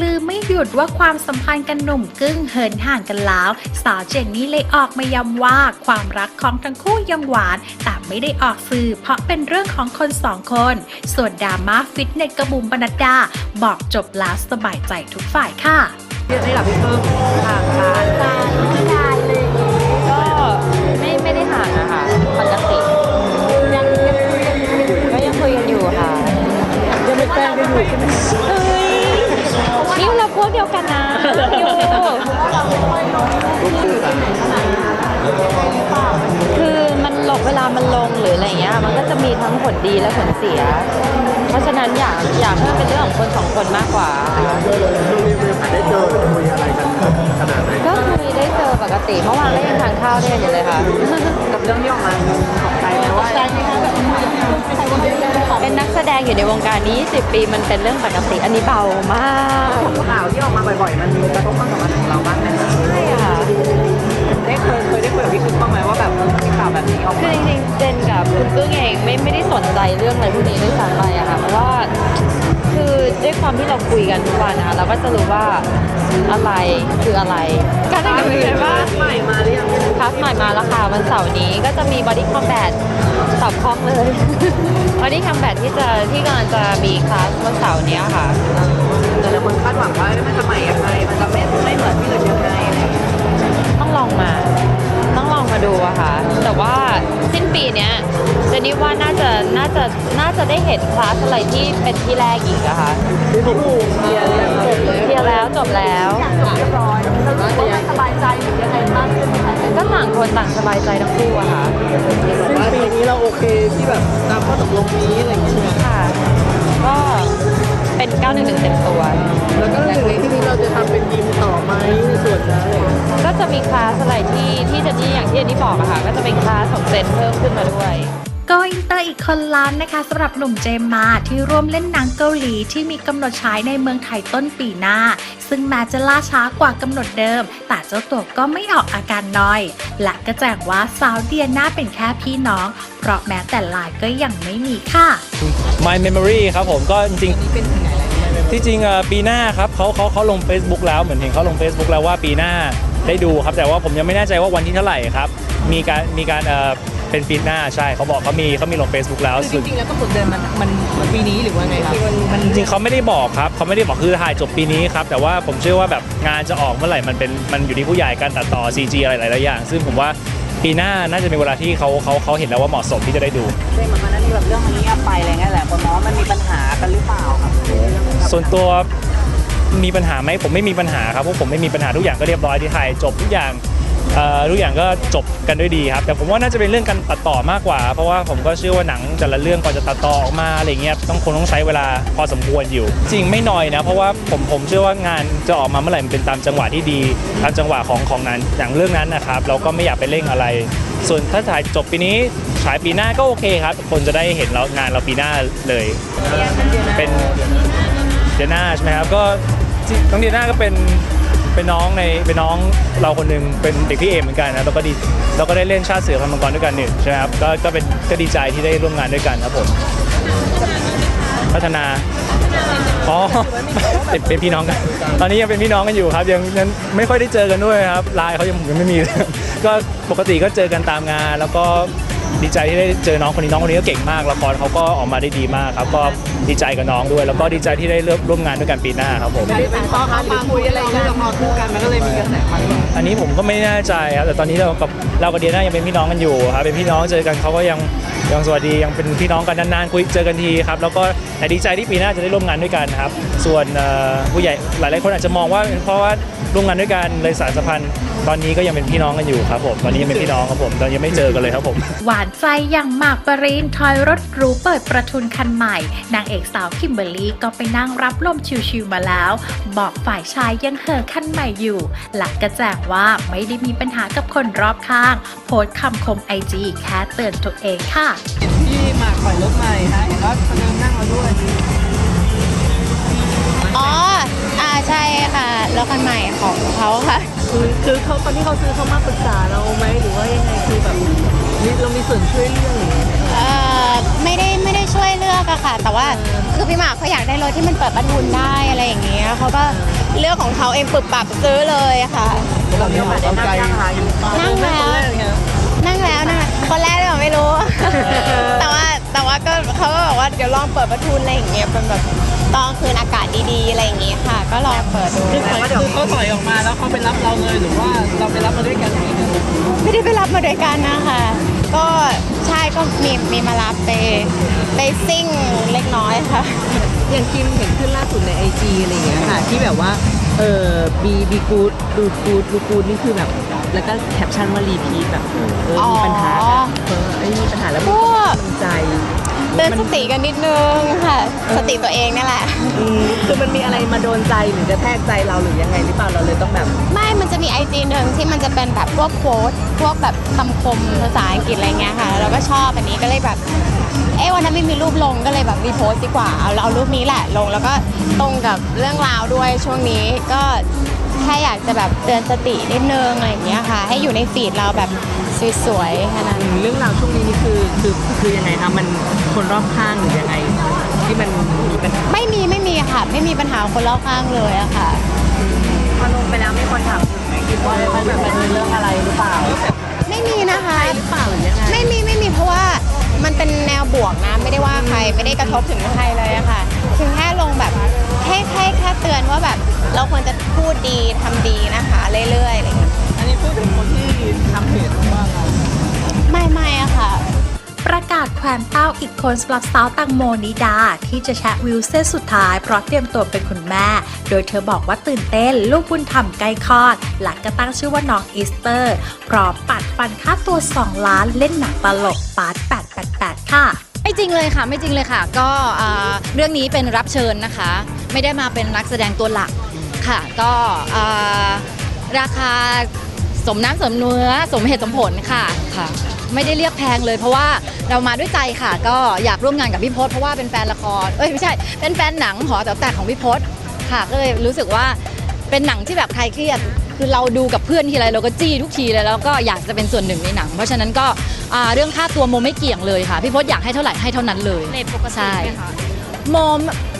ลือไม่หยุดว่าความสัมพันธ์กันหนุ่มกึ้งเหินห่างกันแล้ว สาวเจนนี่เลยออกมาย้ำว่าความรักของทั้งคู่ยังหวาน แต่ไม่ได้ออกสื่อ เพราะเป็นเรื่องของคนสองคน ส่วนดราม่าฟิตเนสกระบุมบรรดา บอกจบแล้วสบายใจทุกฝ่ายค่ะนี่แหละพี่เพิ่มห่างการ จะมีทั้งผลดีและผลเสีย เพราะฉะนั้นอยากอยากให้มันเป็นเรื่องของคนสองคนมากกว่าค่ะได้เจอคุยอะไรกันขนาดไหนก็คุยได้เจอปกติเมื่อวานก็ยังทานข้าวด้วยกันอยู่เลยค่ะ กับเรื่องที่ออกมาตกใจไหมว่าเป็นนักแสดงอยู่ในวงการนี้10ปีมันเป็นเรื่องปกติอันนี้เบามากข่าวที่ออกมาบ่อยๆ มันมีกระทบความสัมพันธ์ของเราบ้างไหมคะ ใช่ค่ะ กับพี่คุณบ้างไหมว่าแบบมีข่าวแบบนี้ออกคือมาจริงๆเจนกับคุณกึ้งเองไม่ไม่ได้สนใจเรื่องอะไรพวกนี้ด้วยซ้ำไปอะค่ะเพราะว่าคือด้วยความที่เราคุยกันทุกวันนะคะเราก็จะรู้ว่าอะไรคืออะไร การทำงานเป็นไงบ้าง ใหม่มาหรือยังคลาสใหม่มาแล้วค่ะวันเสาร์นี้ก็จะมี Body Combat ตอบคล้องเลย Body Combat ที่จะที่กำลังจะมีคลาสวันเสาร์เนี้ยค่ะ แต่ละคนคาดหวังว่า คลาสอะไรที่เป็นที่แรกอีกอะค่ะพี่ผมเคลียร์เรียบร้อยเลยเคลียร์แล้วจบแล้วเรียบร้อยแล้วรู้สึกว่ามันสบายใจหรือยังไงมากขึ้นไหมคะก็ต่างคนต่างสบายใจทั้งคู่อะค่ะ ซึ่งปีนี้เราโอเคที่แบบตามข้อตกลงนี้อะไรอย่างเงี้ยใช่ไหมค่ะ ก็เป็น 911เต็มตัว แล้วก็หนึ่งในที่นี้เราจะทำเป็นยิมต่อไหมในส่วนนั้นอะไรอย่างเลยก็จะมีคลาสอะไรที่ที่เจนนี่อย่างที่เจนนี่บอกอะค่ะ ก็จะเป็นคลาสของเจนเพิ่มขึ้นมาด้วย ก็อินเตอร์อีกคนล้านนะคะสำหรับหนุ่มเจมมาที่ร่วมเล่นหนังเกาหลีที่มีกำหนดฉายในเมืองไทยต้นปีหน้า ซึ่งแม้จะล่าช้ากว่ากำหนดเดิม แต่เจ้าตัวก็ไม่ออกอาการน้อย และก็แจ้งว่าสาวเดียน่าเป็นแค่พี่น้อง เพราะแม้แต่ลน์ก็ยังไม่มีค่ะ My Memory ครับผมก็จริงที่จริงปีหน้าครับเขาเขาเขาลง Facebook แล้วเหมือนเห็นเขาลง Facebook แล้วว่าปีหน้าได้ดูครับแต่ว่าผมยังไม่แน่ใจว่าวันที่เท่าไหร่ครับมีการมีการ เอ่อเป็นปีหน้าใช่เขาบอกเขามีเขามีลง Facebook แล้วคือจริงๆแล้วกำหนดเดิมมันมันมันปีนี้หรือว่าไงครับมันจริงๆเขาไม่ได้บอกครับเขาไม่ได้บอกคือถ่ายจบปีนี้ครับแต่ว่าผมเชื่อว่าแบบงานจะออกเมื่อไหร่มันเป็นมันอยู่ที่ผู้ใหญ่การตัดต่อ CG อะไรหลายๆอย่าง ซึ่งผมว่าปีหน้าน่าจะเป็นเวลาที่เขาเขาเขาเห็นแล้วว่าเหมาะสมที่จะได้ดูเรื่องมันมันนั่นนี่แบบเรื่องมันเงียบไปอะไรเงี้ยแหละคนมองว่ามันมีปัญหากันหรือเปล่าครับส่วนตัวมีปัญหาไหมผมไม่มีปัญหาครับเพราะผมไม่มีปัญหาทุกอย่างก็เรียบร้อยที่ถ่ายจบทุกอย่าง เอ่อทุกอย่างก็จบกันด้วยดีครับ แต่ผมว่าน่าจะเป็นเรื่องการตัดต่อมากกว่า เพราะว่าผมก็เชื่อว่าหนังแต่ละเรื่องก่อนจะตัดต่อออกมาอะไรเงี้ยต้องคงต้องใช้เวลาพอสมควรอยู่ จริงไม่น้อยนะ เพราะว่าผมผมเชื่อว่างานจะออกมาเมื่อไหร่มันเป็นตามจังหวะที่ดีตามจังหวะของของนั้นอย่างเรื่องนั้นนะครับ เราก็ไม่อยากไปเร่งอะไร ส่วนถ้าถ่ายจบปีนี้ฉายปีหน้าก็โอเคครับ คนจะได้เห็นเรางานเราปีหน้าเลย เป็นเดียน่าใช่ไหมครับก็ที่น้องเดียน่าก็เป็น เป็นน้องในเป็นน้องเราคนหนึงเป็นเด็กพี่เอเหมือนกันนะเราก็ดีเราก็ได้เล่นชาติเสือพันมังกรด้วยกันนี่ใช่ไหมครับก็ก็เป็นก็ดีใจที่ได้ร่วมงานด้วยกันครับผมพัฒนาอ๋อเป็นเป็นพี่น้องกัน ตอนนี้ยังเป็นพี่น้องกันอยู่ครับยังยังไม่ค่อยได้เจอกันด้วยครับไลน์เขายังยังไม่มี ก็ปกติก็เจอกันตามงานแล้วก็ ดีใจที่ได้เจอน้องคนนี้น้องคนนี้ก็เก่งมากละครเขาก็ออกมาได้ดีมากครับก็ดีใจกับน้องด้วย แล้วก็ดีใจที่ได้เริ่มร่วมงานด้วยกันปีหน้าครับผมเป็นข้อค้าปาคุยอะไรเงี้ยละครคู่กันมันก็เลยมีกระแสมาอั นนี้ผมก็ไม่แน่ใจครับแต่ตอนนี้เรากับเรากับเดียน่ายังเป็นพี่น้องกันอยู่ครับเป็นพี่น้องเจอกันเขาก็ยังยังสวัสดียังเป็นพี่น้องกันนานๆคุยเจอกันทีครับแล้วก็แต่ดีใจที่ปีหน้าจะได้ร่วมงานด้วยกันครับ ส่วนผู้ใหญ่หลายๆคนอาจจะมองว่าเพราะว่าร่วมงานด้วยกันเลยสารสัมพันธ์ ตอนนี้ก็ยังเป็นพี่น้องกันอยู่ครับผมตอนนี้ยังเป็นพี่น้องครับผมตอนนี้ยังไม่เจอกันเลยครับผม หวานใจอย่างหมากปรินทอยรถหรูเปิดประทุนคันใหม่ นางเอกสาวคิมเบอร์รี่ก็ไปนั่งรับลมชิวๆมาแล้ว บอกฝ่ายชายยังเห่อคันใหม่อยู่ หลักกระแจงว่าไม่ได้มีปัญหากับคนรอบข้าง โพสต์คำคมไอจีแค่เตือนตัวเองค่ะ ที่หมากปล่อยรถใหม่ฮะเห็นว่าเดินนั่งมาด้วย อ๋อ อ่าใช่ค่ะรถคันใหม่ของเขาค่ะ คือคือเขาตอนที่เขาซื้อเขามาปรึกษาเราไหมหรือว่ายังไงคือแบบมีเรามีส่วนช่วยเรื่องหรือเอ่อไม่ได้ไม่ได้ช่วยเลือกอะค่ะ แต่ว่าคือพี่หมากเขาอยากได้รถที่มันเปิดประทุนได้อะไรอย่างเงี้ยเขาก็เลือกของเขาเองปรับปรับซื้อเลยอะค่ะ เรามีโอกาสได้นั่งยังคะนั่งแล้วนั่งแล้วนะคะคนแรกเลยเหรอไม่รู้ แต่ว่าแต่ว่าก็เขาก็บอกว่าเดี๋ยวลองเปิดประทุนอะไรอย่างเงี้ยเป็นแบบตอนคืนอากาศดีๆอะไรอย่างเงี้ยค่ะ ก็ลองเปิดดูคือเขาถอยออกมาแล้วเขาไปรับเราเลยหรือว่าเราไปรับมาด้วยกันเองไม่ได้ไปรับมาด้วยกันนะคะ ก็ใช่ก็มีมีมารับไปไปซิ่งเล็กน้อยค่ะ อย่างคิมเห็นขึ้นล่าสุดในไอจีอะไรอย่างเงี้ยค่ะ ที่แบบว่า เออบีบีกูดดูกูดดูกูดนี่คือแบบ แล้วก็แคปชั่นว่ารีพีทแบบเออมีปัญหาอ๋อเออไอ้มีปัญหาแล้วมีก็กำลังใจ เตือนสติกันนิดนึงค่ะ สติตัวเองนี่แหละ อืมคือมันมีอะไรมาโดนใจหรือกระแทกใจเราหรือยังไงหรือเปล่าเราเลยต้องแบบไม่ มันจะมีไอจีหนึ่งที่มันจะเป็นแบบพวกโค้ดพวกแบบคำคมภาษาอังกฤษอะไรเงี้ยค่ะ เราก็ชอบอันนี้ก็เลยแบบ เอ๊ะวันนั้นไม่มีรูปลงก็เลยแบบรีโพสต์ดีกว่า เอาเอารูปนี้แหละลงแล้วก็ตรงกับเรื่องราวด้วยช่วงนี้ก็ แค่อยากจะแบบเตือนสตินิดนึงอะไรอย่างเงี้ยค่ะ ให้อยู่ในฟีดเราแบบสวยๆแค่นั้น เรื่องราวช่วงนี้นี่คือคือคือยังไงคะมันคนรอบข้างหรือยังไง ที่มันมีปัญหาไม่มีไม่มีค่ะ ไม่มีปัญหาคนรอบข้างเลยอะค่ะ พอลงไปแล้วไม่คนถามถึงไหมคิดว่ามันแบบเป็นเรื่องอะไรหรือเปล่าไม่มีนะคะ หรือเปล่าหรือยังไงไม่มีไม่มีเพราะว่ามันเป็นแนวบวกนะ ไม่ได้ว่าใครไม่ได้กระทบถึงใครเลยอะค่ะ ถึงแค่ลงแบบ แค่แค่แค่เตือนว่าแบบเราควรจะพูดดีทำดีนะคะเรื่อยๆอะไรอย่างเงี้ยอันนี้พูดถึงคนที่ทำเพจว่าเราไม่ไม่อะค่ะ ประกาศแขวนเต้าอีกคนสำหรับสาวตังโมนิดา ที่จะแชะวิวเส้นสุดท้ายเพราะเตรียมตัวเป็นคุณแม่ โดยเธอบอกว่าตื่นเต้น ลูกบุญธรรมใกล้คลอด หลังก็ตั้งชื่อว่าน้องอีสเตอร์ พร้อมปัดฟันค่าตัว 2 ล้านเล่นหนังตลกปาร์ต888 ค่ะ ไม่จริงเลยค่ะ ไม่จริงเลยค่ะ ก็อ่าเรื่องนี้เป็นรับเชิญนะคะ ไม่ได้มาเป็นนักแสดงตัวหลักค่ะ ก็อ่าราคาสมน้ำสมเนื้อสมเหตุสมผลค่ะค่ะ ไม่ได้เรียกแพงเลย เพราะว่าเรามาด้วยใจค่ะ ก็อยากร่วมงานกับพี่พศเพราะว่าเป็นแฟนละครเอ้ยไม่ใช่ เป็นแฟนหนังหอแต๋วแตกของพี่พศค่ะ ก็เลยรู้สึกว่าเป็นหนังที่แบบใครเครียดคือเราดูกับเพื่อนทีไรเราก็จี้ทุกทีเลยแล้วก็อยากจะเป็นส่วนหนึ่งในหนัง เพราะฉะนั้นก็อ่าเรื่องค่าตัวโมไม่เกี่ยงเลยค่ะ พี่พศอยากให้เท่าไหร่ให้เท่านั้นเลยเลทปกติไหมคะ โม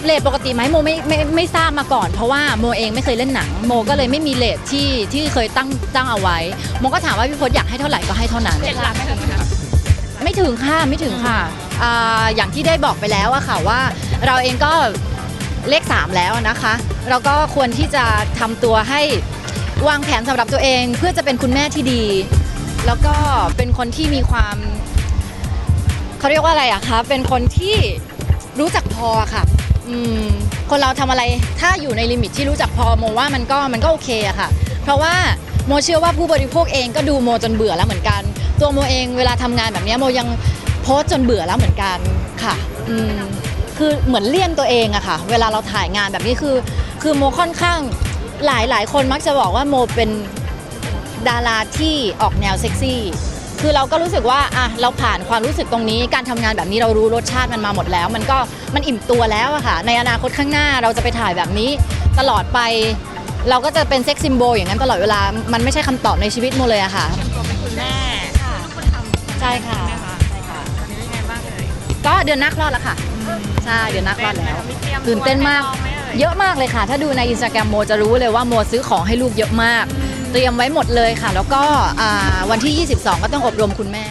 เลทปกติไหมโมไม่ไม่ไม่ทราบมาก่อน เพราะว่าโมเองไม่เคยเล่นหนัง โมก็เลยไม่มีเลทที่ที่เคยตั้งตั้งเอาไว้ โมก็ถามว่าพี่พศอยากให้เท่าไหร่ก็ให้เท่านั้น เจ็ดล้านไม่ถึงไม่ถึงค่ะไม่ถึงค่ะอ่าอย่างที่ได้บอกไปแล้วอะค่ะว่า เราเองก็เลข 3 แล้วนะคะ เราก็ควรที่จะทำตัวให้วางแผนสำหรับตัวเองเพื่อจะเป็นคุณแม่ที่ดี แล้วก็เป็นคนที่มีความ เขาเรียกว่าอะไรอะคะเป็นคนที่ รู้จักพอค่ะอืมคนเราทำอะไรถ้าอยู่ในลิมิตที่รู้จักพอโมว่ามันก็มันก็โอเคอะค่ะ เพราะว่าโมเชื่อว่าผู้บริโภคเองก็ดูโมจนเบื่อแล้วเหมือนกัน ตัวโมเองเวลาทำงานแบบนี้โมยังโพสจนเบื่อแล้วเหมือนกันค่ะอืมคือเหมือนเลี่ยนตัวเองอะค่ะ เวลาเราถ่ายงานแบบนี้คือ คือโมค่อนข้างหลายหลายคนมักจะบอกว่าโมเป็นดาราที่ออกแนวเซ็กซี่ คือเราก็รู้สึกว่าอะเราผ่านความรู้สึกตรงนี้ การทำงานแบบนี้เรารู้รสชาติมันมาหมดแล้ว มันก็มันอิ่มตัวแล้วอะค่ะในอนาคตข้างหน้าเราจะไปถ่ายแบบนี้ตลอดไป เราก็จะเป็นเซ็กซิมโบลอย่างนั้นตลอดเวลามันไม่ใช่คำตอบในชีวิตโมเลยอะค่ะเป็นแม่ใช่ค่ะใช่ค่ะก็เดือนหน้าคลอดแล้วค่ะใช่เดือนหน้าคลอดแล้วตื่นเต้นมาก เยอะมากเลยค่ะ ถ้าดูในอินสตาแกรมโมจะรู้เลยว่าโมซื้อของให้ลูกเยอะมาก เตรียมไว้หมดเลยค่ะ แล้วก็อ่าวันที่ 22 ก็ต้องอบรมคุณแม่